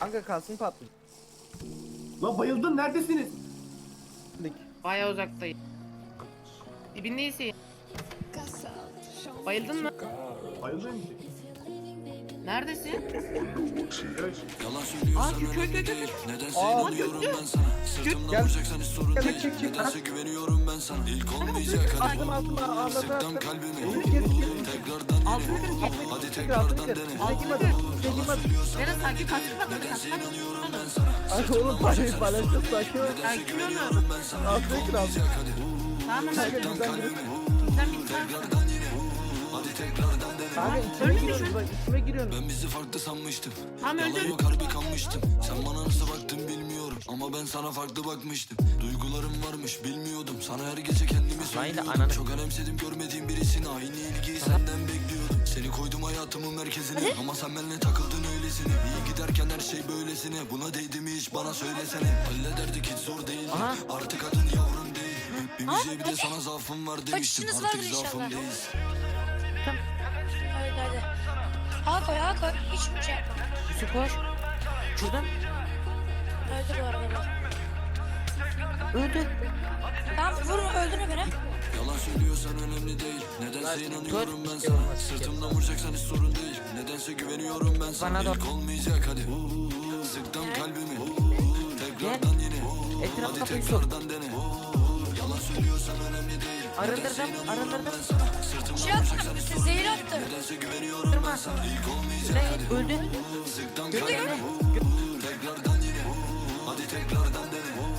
Kanka kalsın patladı. Lan bayıldın neredesiniz? Baya uzaktayım. Dibindeyiz. Bayıldın mı? Bayıldın mı? Neredesin? Yalan Aa söylüyorsan köy köy köy köy. önemli Nedense Aa, inanıyorum ben sana Sırtımdan vuracaksan hiç sorun değil. Nedense güveniyorum ben sana İlk olmayacak hadi Sıktım kalbimi. Tekrardan kır. Hadi tekrardan dene kaçtı patladı kaçtı İnanıyorum ben sana Ay oğlum paylaş paylaştım sakin ol. Olun. Güveniyorum ben sana İlk olmayacak hadi Tamam Kanka içime bak içime giriyorsun. Ben bizi farklı sanmıştım. Tamam, Yalan öldüm. yok harbi kanmıştım Sen bana nasıl baktın bilmiyorum. Ama ben sana farklı bakmıştım. Duygularım varmış bilmiyordum. Sana her gece kendimi söylüyordum. Çok önemsedim görmediğim birisini. Aynı ilgiyi senden bekliyordum. Seni koydum hayatımın merkezine. Ama sen benimle takıldın öylesine. İyi giderken her şey böylesine. Buna değdi mi hiç bana söylesene. Hallederdik hiç zor değil. Artık adın yavrum değil. Bir müziğe bir de sana zaafım var demiştim. Artık zaafım inşallah. değil Hadi hadi. Ha koy ha koy. Hiç şey yapma. Yusuf koş. Şuradan. Öldür bu arada. Öldü. Tamam vur öldürme beni. Yalan söylüyorsan önemli değil. Nedense inanıyorum ben sana. Sırtımdan vuracaksan hiç sorun değil. Nedense güveniyorum ben sana. Bana İlk olmayacak hadi. Sıktım kalbimi. Tekrardan yine. Etraf Hadi tekrardan dene. Yalan söylüyorsan önemli değil. Arındırdım, arındırdım. Attım. Nedense güveniyorum ben sana İlk olmayacak hadi Öldü. Sıktım kalbimi Tekrardan yine Hadi tekrardan dene.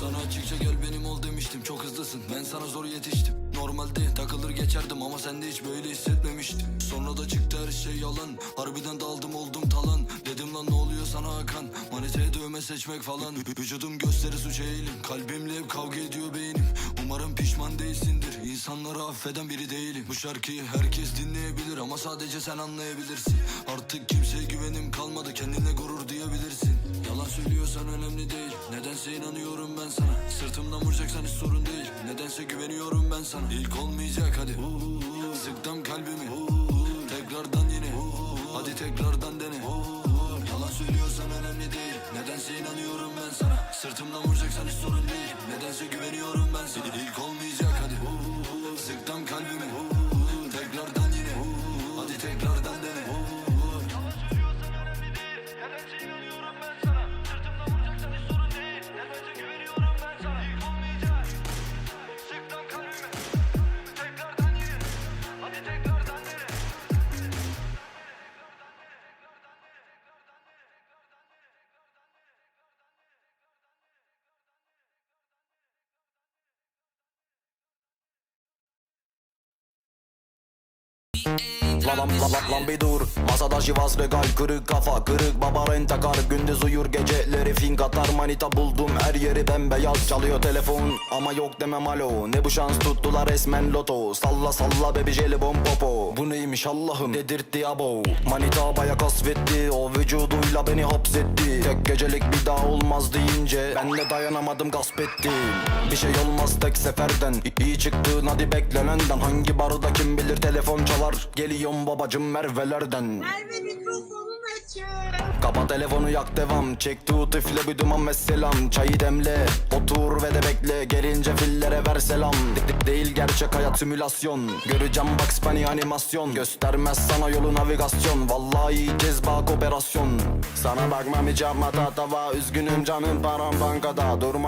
Sana açıkça gel benim ol demiştim. Çok hızlısın. Ben sana zor yetiştim Normalde takılır geçerdim ama sen hiç böyle hissetmemiştim. Sonra da çıktı her şey yalan. Harbiden daldım oldum talan. Dedim lan ne oluyor sana Hakan? Maniteye dövme seçmek falan. Vü- Vücudum gösteri suç eğilim. Kalbimle hep kavga ediyor beynim. Umarım pişman değilsindir. İnsanları affeden biri değilim. Bu şarkıyı herkes dinleyebilir Ama sadece sen anlayabilirsin. Artık kimseye güvenim kalmadı. Kendine gurur duyabilirsin. Yalan söylüyorsan önemli değil. Nedense inanıyorum ben sana. Sırtımdan vuracaksan hiç sorun değil. Nedense güveniyorum ben sana. İlk olmayacak hadi. Sıktım kalbimi Lan lan lan lan lan bir dur. Masada şivas regal kırık kafa Kırık. Baba rent takar Gündüz uyur geceleri fink atar Manita buldum her yeri bembeyaz. Çalıyor telefon ama yok demem alo. Ne bu şans? Tuttular resmen loto. Salla salla bebi jelibon popo. Bu neymiş Allah'ım? Dedirtti abo. Manita baya kasvetti. O vücuduyla beni hapsetti. Tek gecelik bir daha olmaz deyince Ben de dayanamadım gasp ettim. Bir şey olmaz tek seferden. İyi çıktın hadi beklenenden Hangi barda kim bilir telefon çalar Geliyorum babacım Merve'lerden. Merve mikrofonun açık. Kapa telefonu yak devam. Çek tut üfle bir duman ve selam. Çayı demle otur ve de bekle. Gelince fillere ver selam. De- de- Değil gerçek hayat simülasyon. Göreceğim Bugs Bunny animasyon. Göstermez sana yolu navigasyon. Vallahi cezbak operasyon. Sana bakmam hiç yapma tatava Üzgünüm canım param bankada. Durma